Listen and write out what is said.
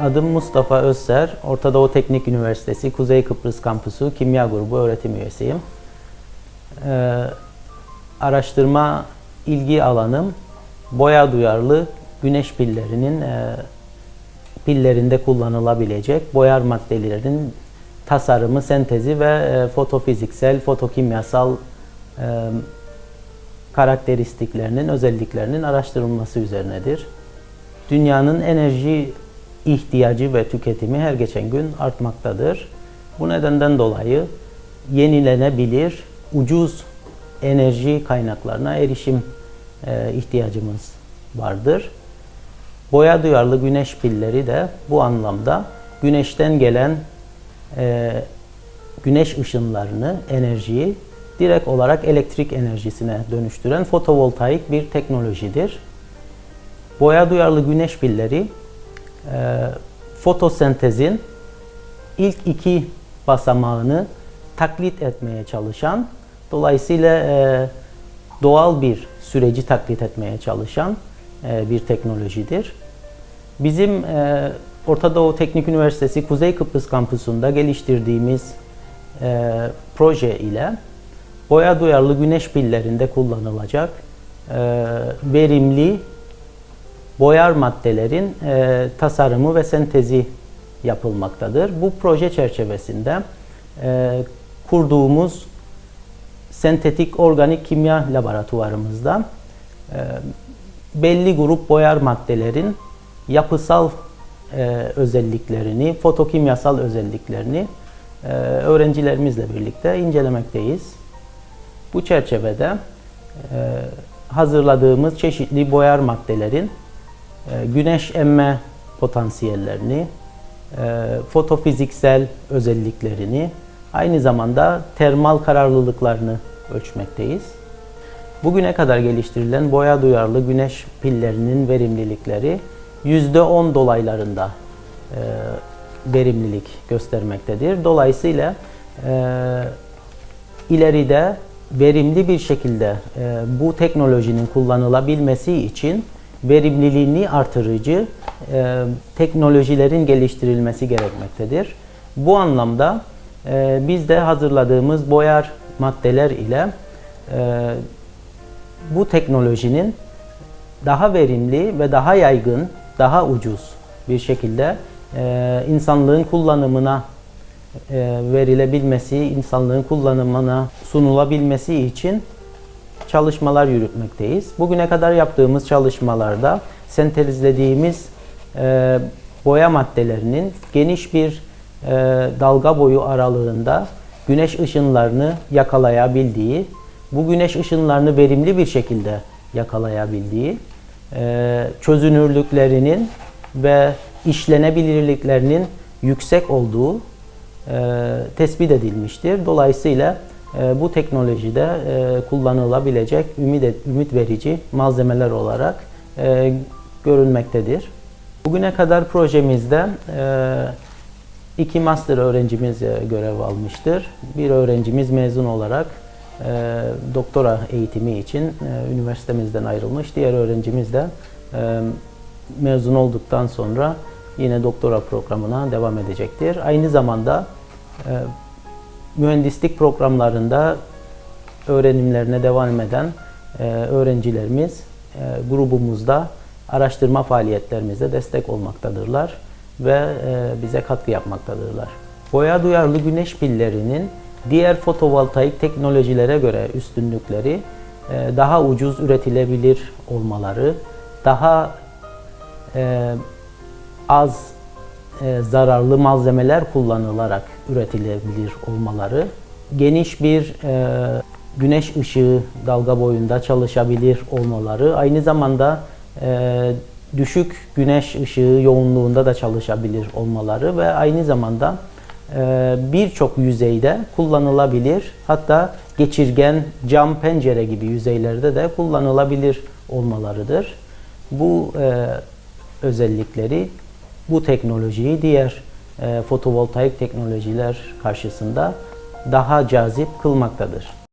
Adım Mustafa Özser, Orta Doğu Teknik Üniversitesi Kuzey Kıbrıs Kampüsü Kimya Grubu öğretim üyesiyim. Ee, araştırma ilgi alanım boya duyarlı güneş pillerinin e, pillerinde kullanılabilecek boyar maddelerin tasarımı, sentezi ve e, fotofiziksel, fotokimyasal e, karakteristiklerinin, özelliklerinin araştırılması üzerinedir. Dünyanın enerji ihtiyacı ve tüketimi her geçen gün artmaktadır. Bu nedenden dolayı yenilenebilir, ucuz enerji kaynaklarına erişim e, ihtiyacımız vardır. Boya duyarlı güneş pilleri de bu anlamda güneşten gelen e, güneş ışınlarını, enerjiyi direkt olarak elektrik enerjisine dönüştüren fotovoltaik bir teknolojidir. Boya duyarlı güneş pilleri fotosentezin ilk iki basamağını taklit etmeye çalışan, dolayısıyla e, doğal bir süreci taklit etmeye çalışan e, bir teknolojidir. Bizim e, Orta Doğu Teknik Üniversitesi Kuzey Kıbrıs kampüsünde geliştirdiğimiz e, proje ile boya duyarlı güneş pillerinde kullanılacak e, verimli boyar maddelerin e, tasarımı ve sentezi yapılmaktadır. Bu proje çerçevesinde e, kurduğumuz sentetik organik kimya laboratuvarımızda e, belli grup boyar maddelerin yapısal e, özelliklerini, fotokimyasal özelliklerini e, öğrencilerimizle birlikte incelemekteyiz. Bu çerçevede e, hazırladığımız çeşitli boyar maddelerin güneş emme potansiyellerini, e, fotofiziksel özelliklerini, aynı zamanda termal kararlılıklarını ölçmekteyiz. Bugüne kadar geliştirilen boya duyarlı güneş pillerinin verimlilikleri %10 dolaylarında e, verimlilik göstermektedir. Dolayısıyla e, ileride verimli bir şekilde bu teknolojinin kullanılabilmesi için verimliliğini artırıcı e, teknolojilerin geliştirilmesi gerekmektedir. Bu anlamda e, biz de hazırladığımız boyar maddeler ile e, bu teknolojinin daha verimli ve daha yaygın, daha ucuz bir şekilde e, insanlığın kullanımına e, verilebilmesi, insanlığın kullanımına sunulabilmesi için çalışmalar yürütmekteyiz. Bugüne kadar yaptığımız çalışmalarda sentezlediğimiz e, boya maddelerinin geniş bir e, dalga boyu aralığında güneş ışınlarını yakalayabildiği, bu güneş ışınlarını verimli bir şekilde yakalayabildiği, e, çözünürlüklerinin ve işlenebilirliklerinin yüksek olduğu e, tespit edilmiştir. Dolayısıyla bu teknolojide e, kullanılabilecek ümit, ümit verici malzemeler olarak e, görülmektedir. Bugüne kadar projemizde e, iki master öğrencimiz görev almıştır. Bir öğrencimiz mezun olarak doktora eğitimi için üniversitemizden ayrılmış. Diğer öğrencimiz de mezun olduktan sonra yine doktora programına devam edecektir. Aynı zamanda mühendislik programlarında öğrenimlerine devam eden e, öğrencilerimiz e, grubumuzda araştırma faaliyetlerimizde destek olmaktadırlar ve e, bize katkı yapmaktadırlar. Boya duyarlı güneş pillerinin diğer fotovoltaik teknolojilere göre üstünlükleri daha ucuz üretilebilir olmaları, daha az e, zararlı malzemeler kullanılarak üretilebilir olmaları, geniş bir e, güneş ışığı dalga boyunda çalışabilir olmaları, aynı zamanda e, düşük güneş ışığı yoğunluğunda da çalışabilir olmaları ve aynı zamanda birçok yüzeyde kullanılabilir. Hatta geçirgen cam pencere gibi yüzeylerde de kullanılabilir olmalarıdır. Bu e, özellikleri bu teknolojiyi diğer e, fotovoltaik teknolojiler karşısında daha cazip kılmaktadır.